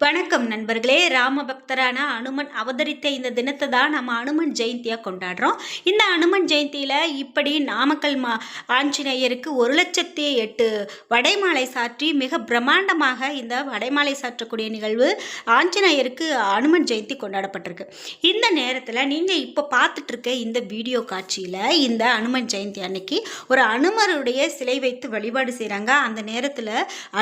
வணக்கம் நண்பர்களே. ராம பக்தரான அனுமன் அவதரித்த இந்த தினத்தை தான் நம்ம அனுமன் ஜெயந்தியாக கொண்டாடுறோம். இந்த அனுமன் ஜெயந்தியில் இப்படி நாமக்கல் மா ஆஞ்சநேயருக்கு ஒரு லட்சத்தி எட்டு வடைமாலை சாற்றி மிக பிரம்மாண்டமாக இந்த வடைமாலை சாற்றக்கூடிய நிகழ்வு ஆஞ்சநேயருக்கு அனுமன் ஜெயந்தி கொண்டாடப்பட்டிருக்கு. இந்த நேரத்தில் நீங்கள் இப்போ பார்த்துட்ருக்க இந்த வீடியோ காட்சியில் இந்த அனுமன் ஜெயந்தி அன்னைக்கு ஒரு அனுமருடைய சிலை வைத்து வழிபாடு செய்கிறாங்க அந்த நேரத்தில்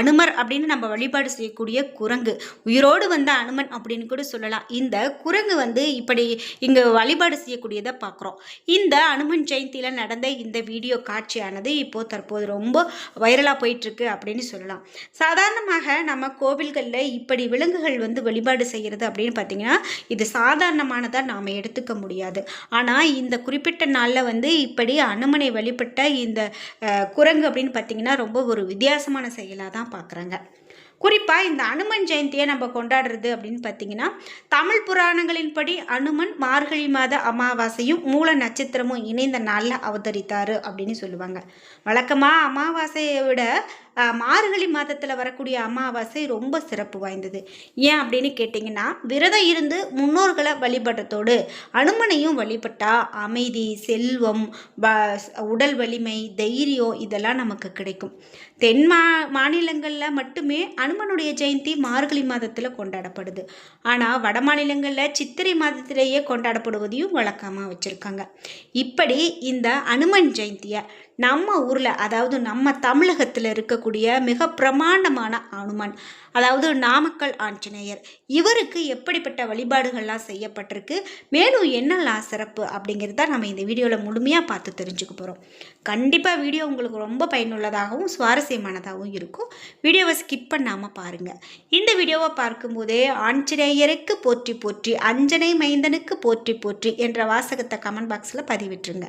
அனுமர் அப்படின்னு நம்ம வழிபாடு செய்யக்கூடிய குரங்கு உயிரோடு வந்த அனுமன் அப்படின்னு கூட சொல்லலாம். இந்த குரங்கு வந்து இப்படி இங்கே வழிபாடு செய்யக்கூடியதை பார்க்குறோம். இந்த அனுமன் ஜெயந்தியில் நடந்த இந்த வீடியோ காட்சியானது இப்போது தற்போது ரொம்ப வைரலாக போயிட்டுருக்கு அப்படின்னு சொல்லலாம். சாதாரணமாக நம்ம கோவில்களில் இப்படி விலங்குகள் வந்து வழிபாடு செய்கிறது அப்படின்னு பார்த்தீங்கன்னா இது சாதாரணமானதாக நாம் எடுத்துக்க முடியாது. ஆனால் இந்த குறிப்பிட்ட நாளில் வந்து இப்படி அனுமனை வழிபட்ட இந்த குரங்கு அப்படின்னு பார்த்தீங்கன்னா ரொம்ப ஒரு வித்தியாசமான செயலாக தான் பார்க்குறாங்க. குறிப்பாக இந்த அனுமன் ஜெயந்தியை நம்ம கொண்டாடுறது அப்படின்னு பார்த்தீங்கன்னா தமிழ் புராணங்களின்படி அனுமன் மார்கழி மாத அமாவாசையும் மூல நட்சத்திரமும் இணைந்த நாளில் அவதரித்தார் அப்படின்னு சொல்லுவாங்க. வழக்கமாக அமாவாசையை விட மார்கழி மாதத்தில் வரக்கூடிய அமாவாசை ரொம்ப சிறப்பு வாய்ந்தது. ஏன் அப்படின்னு கேட்டிங்கன்னா விரதம் இருந்து முன்னோர்களை வழிபடுறதோடு அனுமனையும் வழிபட்டா அமைதி செல்வம் வ உடல் வலிமை தைரியம் இதெல்லாம் நமக்கு கிடைக்கும். தென் மா மாநிலங்களில் மட்டுமே அனுமனுடைய ஜெயந்தி மார்கழி மாதத்தில் கொண்டாடப்படுது. ஆனால் வட மாநிலங்களில் சித்திரை மாதத்திலேயே கொண்டாடப்படுவதையும் வழக்கமாக வச்சுருக்காங்க. இப்படி இந்த அனுமன் ஜெயந்தியை நம்ம ஊரில் அதாவது நம்ம தமிழகத்தில் இருக்கக்கூடிய மிக பிரமாண்டமான அனுமன் அதாவது நாமக்கல் ஆஞ்சநேயர். இவருக்கு எப்படிப்பட்ட வழிபாடுகள்லாம் செய்யப்பட்டிருக்கு மேலும் என்னெல்லாம் சிறப்பு அப்படிங்கிறது தான் நம்ம இந்த வீடியோவில் முழுமையாக பார்த்து தெரிஞ்சுக்க போகிறோம் கண்டிப்பாக வீடியோ உங்களுக்கு ரொம்ப பயனுள்ளதாகவும் சுவாரஸ்யமானதாகவும் இருக்கும். வீடியோவை ஸ்கிப் பண்ணாமல் பாருங்கள் இந்த வீடியோவை பார்க்கும்போதே ஆஞ்சநேயருக்கு போற்றி போற்றி அஞ்சனை மைந்தனுக்கு போற்றி போற்றி என்ற வாசகத்தை கமெண்ட் பாக்ஸில் பதிவிட்டுருங்க.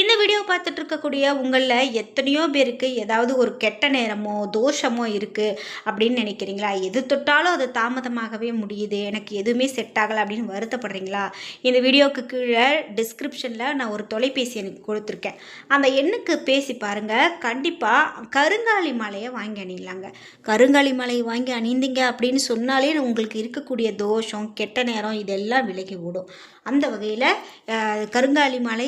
இந்த வீடியோ பார்த்துட்டு இருக்கக்கூடிய உங்களில் எத்தனையோ பேருக்கு ஏதாவது ஒரு கெட்ட நேரமோ தோஷமோ இருக்குது அப்படின்னு நினைக்கிறீங்களா? எது தொட்டாலும் அது தாமதமாகவே முடியுது. எனக்கு எதுவுமே செட் ஆகலை அப்படின்னு வருத்தப்படுறீங்களா? இந்த வீடியோவுக்கு கீழே டிஸ்கிரிப்ஷனில் நான் ஒரு தொலைபேசி எனக்கு கொடுத்துருக்கேன். அந்த எண்ணுக்கு பேசி பாருங்கள் கண்டிப்பாக கருங்காலி மாலையை வாங்கி அணியலாங்க. கருங்காலி மாலையை வாங்கி அணிந்தீங்க அப்படின்னு சொன்னாலே உங்களுக்கு இருக்கக்கூடிய தோஷம் கெட்ட நேரம் இதெல்லாம் விலகி ஓடும். அந்த வகையில் கருங்காலி கருங்காலி மாலை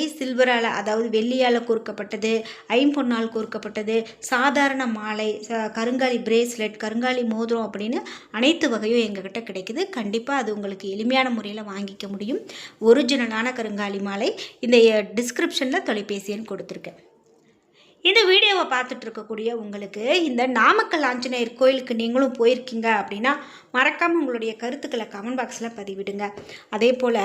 சில்வரால் அதாவது வெள்ளியால் கோர்க்கப்பட்டது ஐம்பொன்னால் கோர்க்கப்பட்டது சாதாரண மாலை ச- கருங்காலி பிரேஸ்லெட் கருங்காலி மோதிரம் அப்படின்னு அனைத்து வகையும் எங்ககிட்ட கிடைக்குது. கண்டிப்பாக அது உங்களுக்கு எளிமையான முறையில் வாங்கிக்க முடியும். ஒரிஜினலான கருங்காலி மாலை. இந்த டிஸ்கிரிப்ஷனில் தொலைபேசி எண் கொடுத்துருக்கேன். இந்த வீடியோவை பார்த்துட்டு இருக்கக்கூடிய உங்களுக்கு இந்த நாமக்கல் ஆஞ்சநேயர் கோயிலுக்கு நீங்களும் போயிருக்கீங்க அப்படின்னா மறக்காமல் உங்களுடைய கருத்துக்களை கமெண்ட் பாக்ஸில் பதிவிடுங்க. அதே போல்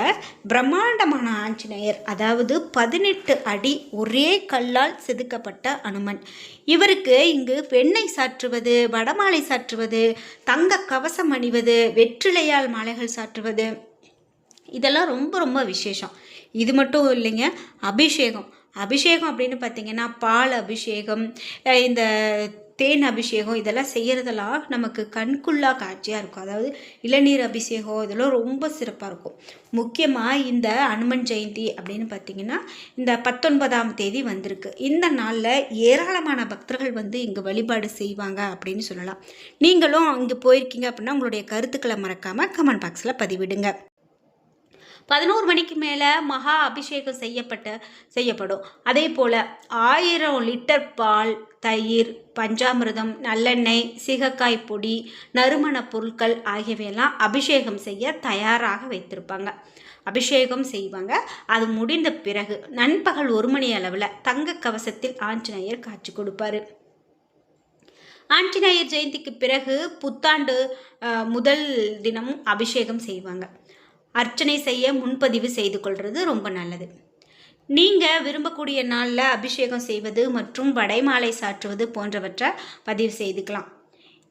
பிரம்மாண்டமான ஆஞ்சநேயர் அதாவது பதினெட்டு அடி ஒரே கல்லால் செதுக்கப்பட்ட அனுமன். இவருக்கு இங்கு வெண்ணெய் சாற்றுவது வடமாலை சாற்றுவது தங்க கவசம் அணிவது வெற்றிலையால் மாலைகள் சாற்றுவது இதெல்லாம் ரொம்ப ரொம்ப விசேஷம். இது மட்டும் இல்லைங்க அபிஷேகம். அபிஷேகம் அப்படின்னு பார்த்தீங்கன்னா பால் அபிஷேகம் இந்த தேன் அபிஷேகம் இதெல்லாம் செய்கிறதெல்லாம் நமக்கு கண்குள்ளா காட்சியாக இருக்கும். அதாவது இளநீர் அபிஷேகம் இதெல்லாம் ரொம்ப சிறப்பாக இருக்கும். முக்கியமாக இந்த அனுமன் ஜெயந்தி அப்படின்னு பார்த்தீங்கன்னா இந்த பத்தொன்பதாம் தேதி வந்திருக்கு. இந்த நாளில் ஏராளமான பக்தர்கள் வந்து இங்கே வழிபாடு செய்வாங்க அப்படின்னு சொல்லலாம். நீங்களும் அங்கே போயிருக்கீங்க அப்படின்னா உங்களுடைய கருத்துக்களை மறக்காமல் கமெண்ட் பாக்ஸில் பதிவிடுங்க. பதினோரு மணிக்கு மேலே மகா அபிஷேகம் செய்யப்பட்ட செய்யப்படும். அதே போல் ஆயிரம் லிட்டர் பால் தயிர் பஞ்சாமிர்தம் நல்லெண்ணெய் சிகக்காய் பொடி நறுமணப் பொருட்கள் ஆகியவையெல்லாம் அபிஷேகம் செய்ய தயாராக வைத்திருப்பாங்க. அபிஷேகம் செய்வாங்க. அது முடிந்த பிறகு நண்பகல் ஒரு மணி அளவில் தங்க கவசத்தில் ஆஞ்சநேயர் காட்சி கொடுப்பாரு. ஆஞ்சநேயர் ஜெயந்திக்கு பிறகு புத்தாண்டு முதல் தினமும் அபிஷேகம் செய்வாங்க. அர்ச்சனை செய்ய முன்பதிவு செய்து கொள்வது ரொம்ப நல்லது. நீங்கள் விரும்பக்கூடிய நாளில் அபிஷேகம் செய்வது மற்றும் வடைமாலை சாற்றுவது போன்றவற்றை பதிவு செய்துக்கலாம்.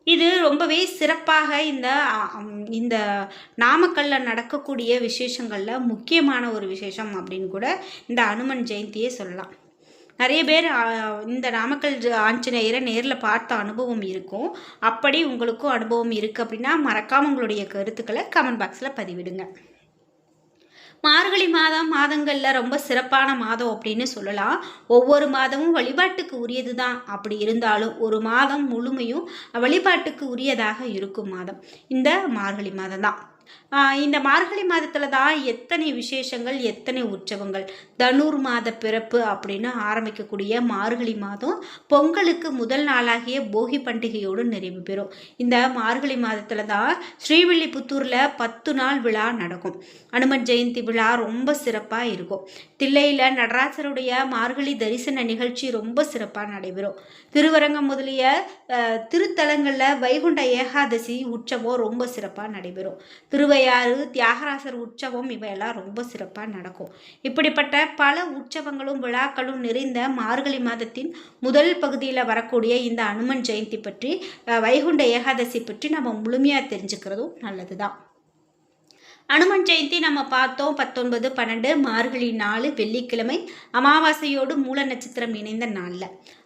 இது ரொம்பவே சிறப்பாக இந்த இந்த நாமக்கல்ல நடக்கக்கூடிய விசேஷங்களில் முக்கியமான ஒரு விசேஷம் அப்படின்னு கூட இந்த அனுமன் ஜெயந்தியை சொல்லலாம். நிறைய பேர் இந்த நாமக்கல் ஜ- ஆஞ்சநேயரை நேரில் பார்த்த அனுபவம் இருக்கும். அப்படி உங்களுக்கும் அனுபவம் இருக்குது அப்படின்னா மறக்காமல் உங்களுடைய கருத்துக்களை கமெண்ட் பாக்ஸில் பதிவிடுங்க. மார்கழி மாதம் மாதங்களில் ரொம்ப சிறப்பான மாதம் அப்படின்னு சொல்லலாம். ஒவ்வொரு மாதமும் வழிபாட்டுக்கு உரியது தான் அப்படி இருந்தாலும் ஒரு மாதம் முழுமையும் வழிபாட்டுக்கு உரியதாக இருக்கும் மாதம். இந்த மார்கழி மாதம் தான் இந்த மார்கழி மாதத்தில் தான் எத்தனை விசேஷங்கள் எத்தனை உற்சவங்கள்? தனுர் மாத பிறப்பு அப்படின்னு ஆரம்பிக்கக்கூடிய மார்கழி மாதம் பொங்கலுக்கு முதல் நாளாகிய போகி பண்டிகையோடு நிறைவு பெறும். இந்த மார்கழி மாதத்தில் தான் ஸ்ரீவில்லிபுத்தூரில் பத்து நாள் விழா நடக்கும். அனுமன் ஜெயந்தி விழா ரொம்ப சிறப்பாக இருக்கும். தில்லையில் நடராசருடைய மார்கழி தரிசன நிகழ்ச்சி ரொம்ப சிறப்பாக நடைபெறும். திருவரங்கம் முதலிய திருத்தலங்களில் வைகுண்ட ஏகாதசி உற்சவம் ரொம்ப சிறப்பாக நடைபெறும். திருவையாறு தியாகராசர் உற்சவம் இவையெல்லாம் ரொம்ப சிறப்பாக நடக்கும். இப்படிப்பட்ட பல உற்சவங்களும் விழாக்களும் நிறைந்த மார்கழி மாதத்தின் முதல் பகுதியில் வரக்கூடிய இந்த அனுமன் ஜெயந்தி பற்றி வைகுண்ட ஏகாதசி பற்றி நம்ம முழுமையாக தெரிஞ்சுக்கிறதும் நல்லது தான் அனுமன் ஜெயந்தி நம்ம பார்த்தோம் பத்தொன்பது பன்னெண்டு மார்கழி நாலு வெள்ளிக்கிழமை அமாவாசையோடு மூல நட்சத்திரம் இணைந்த நாளில்.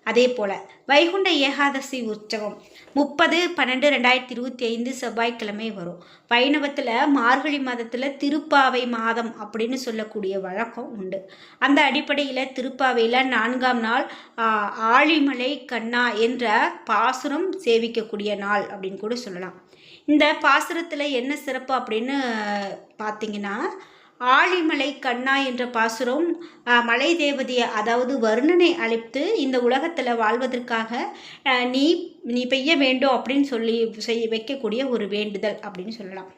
அதே போல் வைகுண்ட ஏகாதசி உற்சவம் முப்பது பன்னெண்டு ரெண்டாயிரத்தி இருபத்தி ஐந்து செவ்வாய்க்கிழமை வரும். வைணவத்தில் மார்கழி மாதத்தில் திருப்பாவை மாதம் அப்படின்னு சொல்லக்கூடிய வழக்கம் உண்டு. அந்த அடிப்படையில் திருப்பாவையில் நான்காம் நாள் ஆழிமலை கண்ணா என்ற பாசுரம் சேவிக்கக்கூடிய நாள் அப்படின்னு கூட சொல்லலாம். இந்த பாசுரத்தில் என்ன சிறப்பு அப்படின்னு பார்த்தீங்கன்னா ஆழிமலை கண்ணா என்ற பாசுரம் மலை தேவதையை அதாவது வருணனை அழைத்து இந்த உலகத்தில் வாழ்வதற்காக நீ நீ பெய்ய வேண்டும் அப்படின்னு சொல்லி செய் வைக்கக்கூடிய ஒரு வேண்டுதல் அப்படின்னு சொல்லலாம்.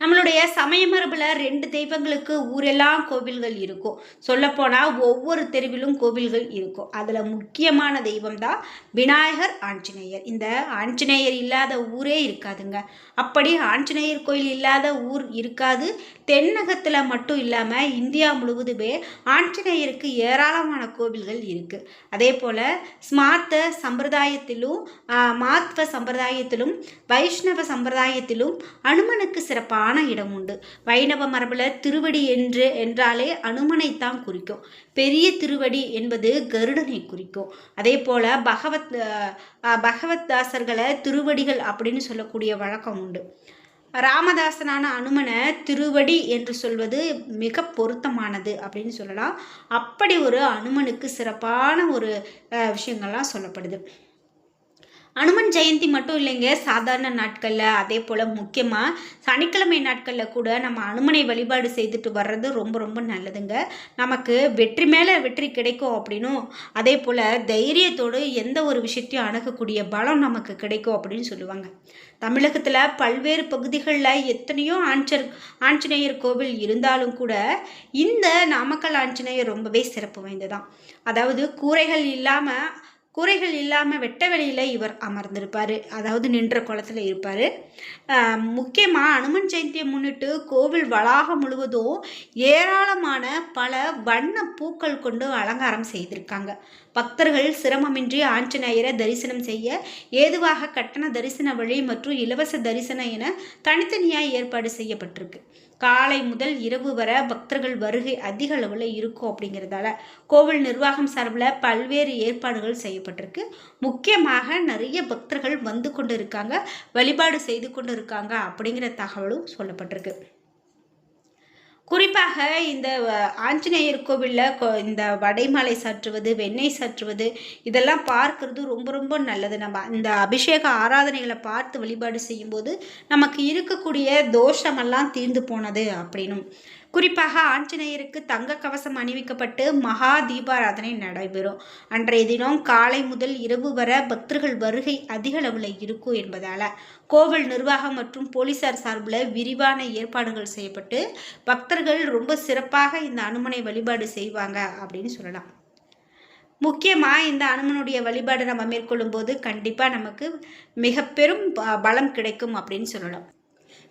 நம்மளுடைய சமய மரபில் ரெண்டு தெய்வங்களுக்கு ஊரெல்லாம் கோவில்கள் இருக்கும். சொல்லப்போனால் ஒவ்வொரு தெருவிலும் கோவில்கள் இருக்கும். அதில் முக்கியமான தெய்வம் தான் விநாயகர் ஆஞ்சநேயர். இந்த ஆஞ்சநேயர் இல்லாத ஊரே இருக்காதுங்க. அப்படி ஆஞ்சநேயர் கோயில் இல்லாத ஊர் இருக்காது. தென்னகத்தில் மட்டும் இல்லாமல் இந்தியா முழுவதுமே ஆஞ்சநேயருக்கு ஏராளமான கோவில்கள் இருக்குது அதே போல் ஸ்மார்த்த சம்பிரதாயத்திலும் மாத்வ சம்பிரதாயத்திலும் வைஷ்ணவ சம்பிரதாயத்திலும் அனுமனுக்கு சிறப்பான சிறப்பான இடம் உண்டு. வைணவ மரபில் திருவடி என்று என்றாலே அனுமனைத்தான் குறிக்கும். பெரிய திருவடி என்பது கருடனை குறிக்கும். அதே போல் பகவத் பகவத்தாசர்களை திருவடிகள் அப்படின்னு சொல்லக்கூடிய வழக்கம் உண்டு. ராமதாசனான அனுமனை திருவடி என்று சொல்வது மிக பொருத்தமானது அப்படின்னு சொல்லலாம். அப்படி ஒரு அனுமனுக்கு சிறப்பான ஒரு விஷயங்கள்லாம் சொல்லப்படுது. அனுமன் ஜெயந்தி மட்டும் இல்லைங்க. சாதாரண நாட்களில் அதே போல் முக்கியமாக சனிக்கிழமை நாட்களில் கூட நம்ம அனுமனை வழிபாடு செய்துட்டு வர்றது ரொம்ப ரொம்ப நல்லதுங்க. நமக்கு வெற்றி மேலே வெற்றி கிடைக்கும் அப்படின்னும் அதே போல் தைரியத்தோடு எந்த ஒரு விஷயத்தையும் அணுகக்கூடிய பலம் நமக்கு கிடைக்கும் அப்படின்னு சொல்லுவாங்க. தமிழகத்தில் பல்வேறு பகுதிகளில் எத்தனையோ ஆஞ்சர் ஆஞ்சநேயர் கோவில் இருந்தாலும் கூட இந்த நாமக்கல் ஆஞ்சநேயர் ரொம்பவே சிறப்பு வாய்ந்ததான் அதாவது கூரைகள் இல்லாமல் கூரைகள் இல்லாமல் வெட்ட வெளியில் இவர் அமர்ந்திருப்பார். அதாவது நின்ற குளத்தில் இருப்பார். முக்கியமாக அனுமன் ஜெயந்தியை முன்னிட்டு கோவில் வளாகம் முழுவதும் ஏராளமான பல வண்ண பூக்கள் கொண்டு அலங்காரம் செய்திருக்காங்க. பக்தர்கள் சிரமமின்றி ஆஞ்சநேயரை தரிசனம் செய்ய ஏதுவாக கட்டண தரிசன வழி மற்றும் இலவச தரிசனம் என தனித்தனியாக ஏற்பாடு செய்யப்பட்டிருக்கு. காலை முதல் இரவு வர பக்தர்கள் வருகை அதிக அளவில் இருக்கும் அப்படிங்கிறதால கோவில் நிர்வாகம் சார்பில் பல்வேறு ஏற்பாடுகள் செய்யப்பட்டிருக்கு. முக்கியமாக நிறைய பக்தர்கள் வந்து கொண்டு இருக்காங்க வழிபாடு செய்து கொண்டு இருக்காங்க அப்படிங்கிற தகவலும் சொல்லப்பட்டிருக்கு. குறிப்பாக இந்த ஆஞ்சநேயர் கோவிலில் இந்த வடைமலை சாற்றுவது வெண்ணெய் சாற்றுவது இதெல்லாம் பார்க்கறது ரொம்ப ரொம்ப நல்லது. நம்ம இந்த அபிஷேக ஆராதனைகளை பார்த்து வழிபாடு செய்யும்போது நமக்கு இருக்கக்கூடிய தோஷமெல்லாம் தீர்ந்து போனது அப்படின்னும். குறிப்பாக ஆஞ்சநேயருக்கு தங்க கவசம் அணிவிக்கப்பட்டு மகா தீபாராதனை நடைபெறும். அன்றைய தினம் காலை முதல் இரவு வர பக்தர்கள் வருகை அதிக அளவில் இருக்கும் என்பதால் கோவில் நிர்வாகம் மற்றும் போலீசார் சார்பில் விரிவான ஏற்பாடுகள் செய்யப்பட்டு பக்தர்கள் ரொம்ப சிறப்பாக இந்த அனுமனை வழிபாடு செய்வாங்க அப்படின்னு சொல்லலாம். முக்கியமாக இந்த அனுமனுடைய வழிபாடு நம்ம மேற்கொள்ளும் போது கண்டிப்பாக நமக்கு மிக பெரும் பலம் கிடைக்கும் அப்படின்னு சொல்லலாம்.